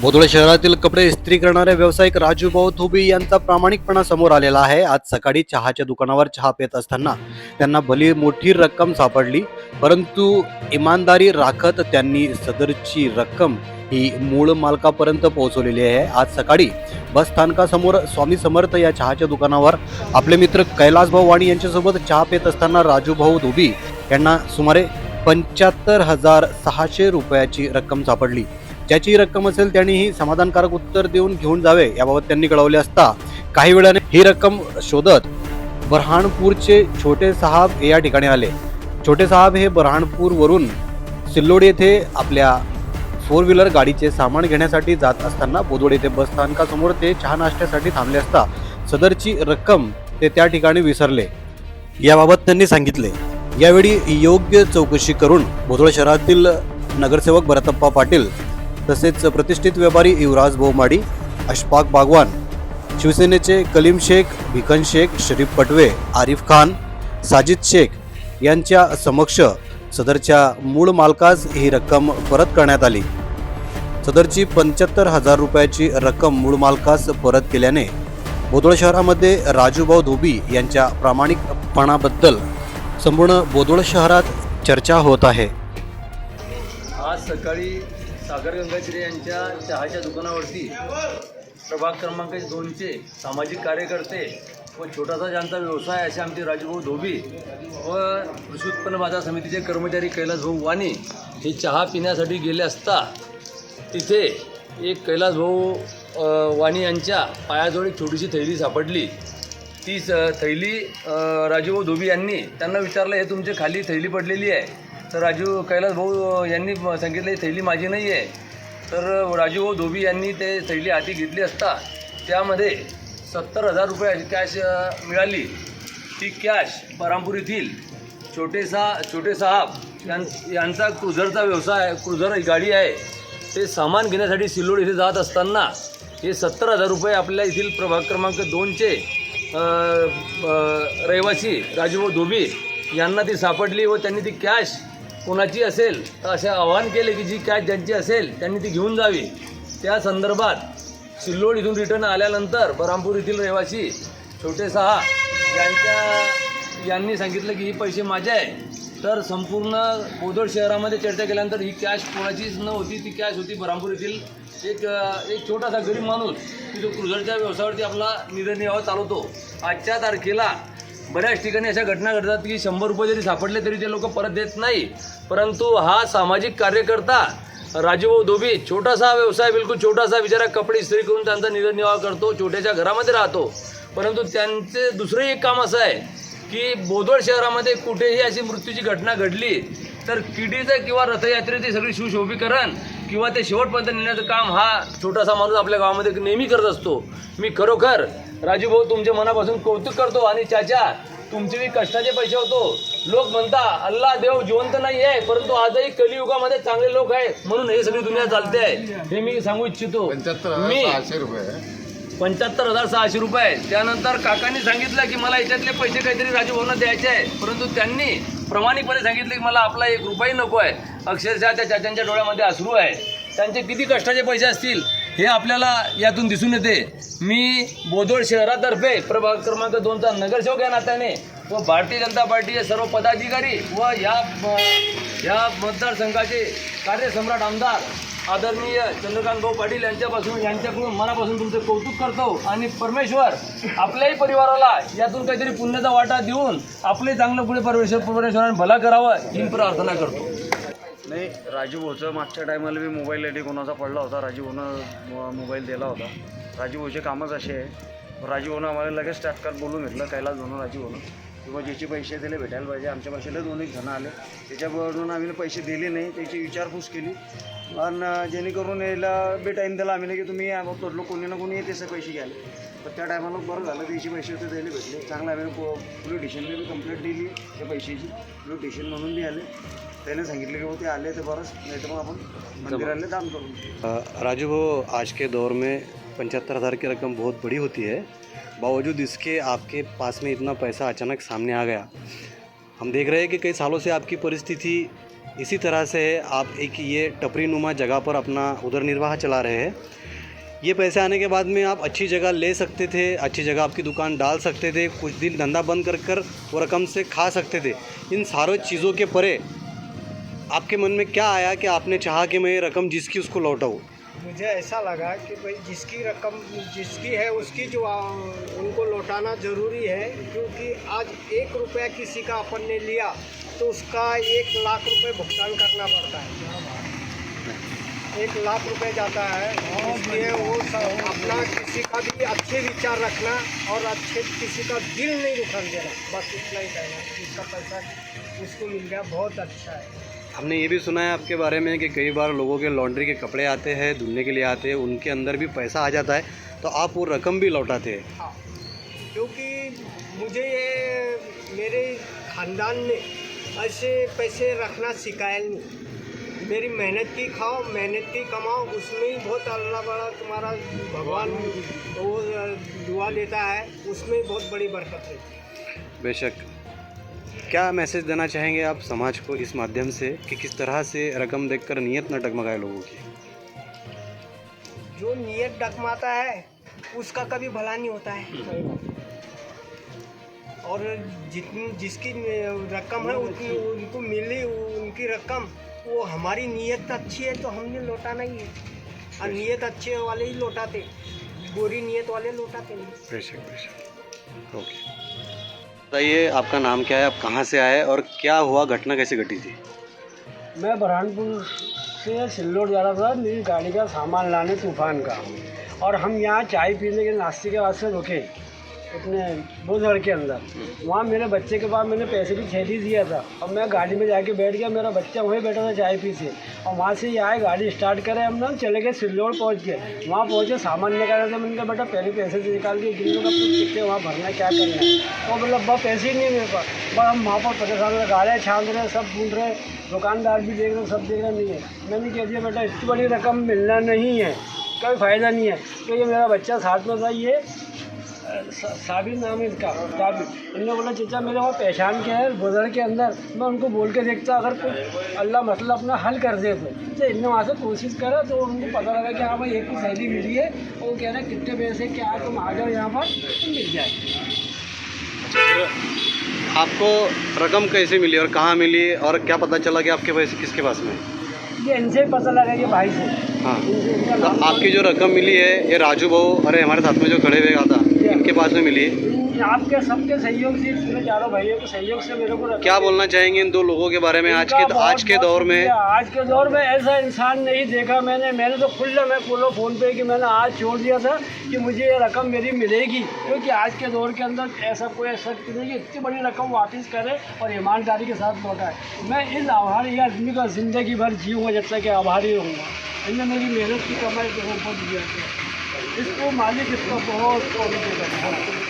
बोदोळे शहरातील कपडे इस्त्री करणारे व्यावसायिक राजू भाऊ धुबी यांचा प्रामाणिकपणा समोर आलेला आहे. आज सकाळी चहाच्या दुकानावर चहा पेत असताना त्यांना भली मोठी रक्कम सापडली. परंतु इमानदारी राखत त्यांनी सदरची रक्कम ही मूळ मालकापर्यंत पोहोचवलेली आहे. आज सकाळी बस स्थानकासमोर स्वामी समर्थ या चहाच्या दुकानावर आपले मित्र कैलास भाऊ वाणी यांच्यासोबत चहा पेत असताना राजू भाऊ धुबी यांना सुमारे पंच्याहत्तर हजार सहाशे रुपयाची रक्कम सापडली. ज्याची रक्कम असेल त्यांनी ही समाधानकारक उत्तर देऊन घेऊन जावे याबाबत त्यांनी कळवले असता काही वेळाने ही रक्कम शोधत बऱ्हाणपूरचे छोटे साहेब या ठिकाणी आले. छोटे साहेब हे बऱ्हाणपूरवरून सिल्लोड येथे आपल्या फोर व्हीलर गाडीचे सामान घेण्यासाठी जात असताना बोदवड येथे बस स्थानकासमोर ते चहा नाश्त्यासाठी थांबले असता सदरची रक्कम ते त्या ठिकाणी विसरले. याबाबत त्यांनी सांगितले. यावेळी योग्य चौकशी करून बोदोळ शहरातील नगरसेवक भरतप्पा पाटील तसेच प्रतिष्ठित व्यापारी युवराज भोमाडी अशफाक बागवान शिवसेनेचे कलीम शेख भिकन शेख शरीफ पटवे आरिफ खान साजिद शेख यांच्या समक्ष सदरच्या मूळ मालकास ही रक्कम परत करण्यात आली. सदरची पंच्याहत्तर हजार रुपयाची रक्कम मूळ मालकास परत केल्याने बोदोळ शहरामध्ये राजूभाऊ धोबी यांच्या प्रामाणिकपणाबद्दल संपूर्ण बोदोळ शहरात चर्चा होत आहे. आज सकाळी सागर गंगाश्री यांच्या चहाच्या दुकानावरती प्रभाग क्रमांक दोनचे सामाजिक कार्यकर्ते व छोटासा ज्यांचा व्यवसाय असे आमचे राजूभाऊ धोबी व कृषी उत्पन्न बाजार समितीचे कर्मचारी कैलास भाऊ वाणी हे चहा पिण्यासाठी गेले असता तिथे एक कैलास भाऊ वाणी यांच्या पायाजवळ एक छोटीशी थैली सापडली. ती स थैली राजूभाऊ धोबी यांनी त्यांना विचारलं हे तुमच्या खाली थैली पडलेली आहे. तर राजू कैलास भाऊ यांनी सांगितलं ही थैली माझी नाही आहे तर राजूभाऊ धोबी यांनी ते थैली हाती घेतली असता त्यामध्ये सत्तर हजार रुपये कॅश मिळाली. ती कॅश बरामपूर येथील छोटे सा छोटे साहेब यां यांचा क्रुझरचा व्यवसाय क्रुझर ही गाडी आहे. ते सामान घेण्यासाठी सिल्लोड इथे जात असताना हे सत्तर हजार रुपये आपल्या येथील प्रभाग क्रमांक दोनचे रहिवासी राजूभाऊ धोबी यांना ती सापडली व त्यांनी ती कॅश कोणाची असेल तर असे आवाहन केले की जी कॅश ज्यांची असेल त्यांनी ती घेऊन जावी. त्या संदर्भात सिल्लोड इथून रिटर्न आल्यानंतर बरामपूर येथील रहिवासी छोटे सहा यांच्या यांनी सांगितलं की हे पैसे माझे आहे तर संपूर्ण बोदोड शहरामध्ये चर्चा केल्यानंतर ही कॅश कोणाचीच न होती ती कॅश होती बरामपूर येथील एक एक छोटासा गरीब माणूस. की जो क्रुझरच्या व्यवसायावरती आपला निरनिर्वाह चालवतो. आजच्या तारखेला बऱ्याच ठिकाणी अशा घटना घडतात की शंभर रुपये जरी सापडले तरी ते लोक परत देत नाही. परंतु हा सामाजिक कार्यकर्ता राजूभाऊ धोबी छोटासा व्यवसाय बिलकुल छोटासा बिचारा कपडे इस्त्री करून त्यांचा निरनिर्वाह करतो छोट्याच्या घरामध्ये राहतो. परंतु त्यांचे दुसरे एक काम असं आहे की बोदवड शहरामध्ये कुठेही अशी मृत्यूची घटना घडली तर किडीचं किंवा रथयात्रेची सगळी सुशोभीकरण किंवा ते शेवटपर्यंत नेण्याचं काम हा छोटासा माणूस आपल्या गावामध्ये नेहमी करत असतो. मी खरोखर राजू भाऊ तुमच्या मनापासून कौतुक करतो आणि चाचा तुमचे मी कष्टाचे पैसे होतो. लोक म्हणता अल्ला देव जिवंत नाही आहे परंतु आजही कलियुगामध्ये चांगले लोक आहेत म्हणून हे सगळी दुनिया चालते. आहे हे मी सांगू इच्छितो. मी रुपये. पंच्याहत्तर हजार सहाशे रुपये. त्यानंतर काकांनी सांगितलं की मला याच्यातले पैसे काहीतरी राजू भाऊंना द्यायचे आहे. परंतु त्यांनी प्रामाणिकपणे सांगितले की मला आपला एक रुपयाही नको आहे. अक्षरशः त्या चाच्यांच्या डोळ्यामध्ये अश्रू आहे. त्यांचे किती कष्टाचे पैसे असतील? हे आपल्याला यातून दिसून येते. मी बोदोड शहरातर्फे प्रभाग क्रमांक दोनचा नगरसेवक या नात्याने व भारतीय जनता पार्टीचे सर्व पदाधिकारी व या या मतदारसंघाचे कार्यसम्राट आमदार आदरणीय चंद्रकांत भाऊ पाटील यांच्यापासून यांच्याकडून मनापासून तुमचं कौतुक करतो आणि परमेश्वर आपल्याही परिवाराला यातून काहीतरी पुण्याचा वाटा देऊन आपले चांगलं पुढे परमेश्वर परमेश्वराने भला करावं ही प्रार्थना करतो. नाही राजू भाऊचं मागच्या टायमाला मी मोबाईल आयडी कोणाचा पडला होता राजू भाऊनं मोबाईल दिला होता. राजू भाऊचे कामच असे आहे. राजू भाऊनं आम्हाला लगेच तात्काळ बोलून घेतलं कैलास भाऊनं राजीव भाऊनं किंवा ज्याचे पैसे दिले भेटायला पाहिजे आमच्या भाषेला दोन एक जण आले. त्याच्यावरून आम्ही पैसे दिले नाही त्याची विचारपूस केली. आणि जेणेकरून याला बे टाईम दिला आम्ही की तुम्ही तोडलो कोणी ना कोणी येते पैसे घ्यायला. तर त्या टायमाला बरं झालं त्याचे पैसे होते द्यायला भेटले. चांगलं आम्ही पोलीस स्टेशनला बी कंप्लेंट दिली त्या पैशाची. पोलीस स्टेशन म्हणून बी आले. त्याने सांगितलं की ते आले तर बरंच नाही तर मग आपण मंदिराला दान करू राजू भाऊ आज के दौर में पचहत्तर हज़ार की रकम बहुत बड़ी होती है। बावजूद इसके आपके पास में इतना पैसा अचानक सामने आ गया। हम देख रहे हैं कि कई सालों से आपकी परिस्थिति इसी तरह से है। आप एक ये टपरी नुमा जगह पर अपना उधर निर्वाह चला रहे हैं। ये पैसे आने के बाद में आप अच्छी जगह ले सकते थे अच्छी जगह आपकी दुकान डाल सकते थे कुछ दिन धंधा बंद कर कर वो रकम से खा सकते थे। इन सारों चीज़ों के परे आपके मन में क्या आया कि आपने चाहा कि मैं ये रकम जिसकी उसको लौटाऊँ? मुझे ऐसा लगा कि भाई जिसकी रकम जिसकी है उसकी जो आ, उनको लौटाना ज़रूरी है क्योंकि आज एक रुपया किसी का अपन ने लिया तो उसका एक लाख रुपए भुगतान करना पड़ता है। एक लाख रुपए जाता है इसलिए वो सब अपना किसी का भी अच्छे विचार रखना और अच्छे किसी का दिल नहीं दुखा देना। बस इतना ही कहना जिसका पैसा उसको मिल गया बहुत अच्छा है। हमने ये भी सुना है आपके बारे में कि कई बार लोगों के लॉन्ड्री के कपड़े आते हैं धुलने के लिए आते हैं उनके अंदर भी पैसा आ जाता है तो आप वो रकम भी लौटाते हैं। हाँ क्योंकि मुझे ये मेरे खानदान ने ऐसे पैसे रखना सिखाया नहीं। मेरी मेहनत की खाओ मेहनत की कमाओ उसमें ही बहुत अल्लाह बड़ा तुम्हारा भगवान वो दुआ देता है उसमें बहुत बड़ी बरकत है। बेशक। क्या मैसेज देना चाहेंगे आप समाज को इस माध्यम से कि किस तरह से रकम देखकर नीयत न डगमगाए लोगों की? जो नियत डकमाता है उसका कभी भला नहीं होता है। और जितनी जिसकी रकम है उतनी उनको मिली उनकी रकम वो हमारी नीयत अच्छी है तो हमने लौटाना ही है। और नीयत अच्छे वाले ही लौटाते बुरी नीयत वाले लौटाते नहीं बेशक बेशक। ओके। बताइए, आपका नाम क्या है? आप कहाँ से आए और क्या हुआ? घटना कैसे घटी थी? मैं बरहानपुर से सिल्लोड जा रहा था। मेरी गाड़ी का सामान लाने, तूफ़ान का। और हम यहाँ चाय पीने के नाश्ते के वास्ते रुके। अपने बुधर के अंदर। वहाँ मेरे बच्चे के पास मैंने पैसे की थैली दिया था। और मैं गाड़ी में जाके बैठ गया मेरा बच्चा वहीं बैठा था चाय पी से और वहाँ से ये आए गाड़ी स्टार्ट करे हम ना चले गए सिल्लोड पहुँच गए वहाँ पहुँचे सामान निकाला था मैंने कहा बेटा पहले पैसे से निकाल के गिन का कितने वहाँ भरना है, क्या करना है? और मतलब अब्बा पैसे ही नहीं है मेरे पास। बस हम वहाँ पर परेशान रहे गाड़ियाँ छान रहे सब ढूंढ रहे दुकानदार भी देख रहे सब देख रहे नहीं है। मैंने कह दिया बेटा इतनी बड़ी रकम मिलना नहीं है कोई फ़ायदा नहीं है। क्योंकि मेरा बच्चा साथ में था ये साबिर नाम है इसका साबिर। इन्होंने बोला चाचा मेरे वहाँ पहचान के है गुजर के अंदर। मैं उनको बोल के देखता अगर कुछ अल्लाह मसला अपना हल कर दे तो। तो इनने वहाँ से कोशिश करा तो उनको पता लगा कि हाँ भाई एक की सैली मिली है। वो कह रहे हैं कितने पैसे क्या तुम आ जाओ यहाँ पर तो मिल जाए। आपको रकम कैसे मिली और कहाँ मिली और क्या पता चला कि आपके पैसे किसके पास में? ये इनसे पता लगा ये भाई से। हाँ। तो आपकी जो रकम मिली है ये राजू भाऊ अरे हमारे साथ में जो खड़े हुए था इनके पास में मिली है? आपके सबके सहयोग से इसमें चारों भाइयों के सहयोग से मेरे को क्या बोलना चाहेंगे इन दो लोगों के बारे में आज के आज के दौर में? आज के दौर में ऐसा इंसान नहीं देखा मैंने। मैंने तो खुला मैं बोलो फ़ोन पे कि मैंने आज छोड़ दिया था कि मुझे ये रकम मेरी मिलेगी। क्योंकि आज के दौर के अंदर ऐसा कोई ऐसा नहीं कि इतनी बड़ी रकम वापस करे और ईमानदारी के साथ लौटाए। मैं इस आभारी आदमी का ज़िंदगी भर जीऊँगा जब तक आभारी रहूँगा। इन्हें मेरी मेहनत की कमाई को ऊपर दिया इसको मालिक इसका बहुत बहुत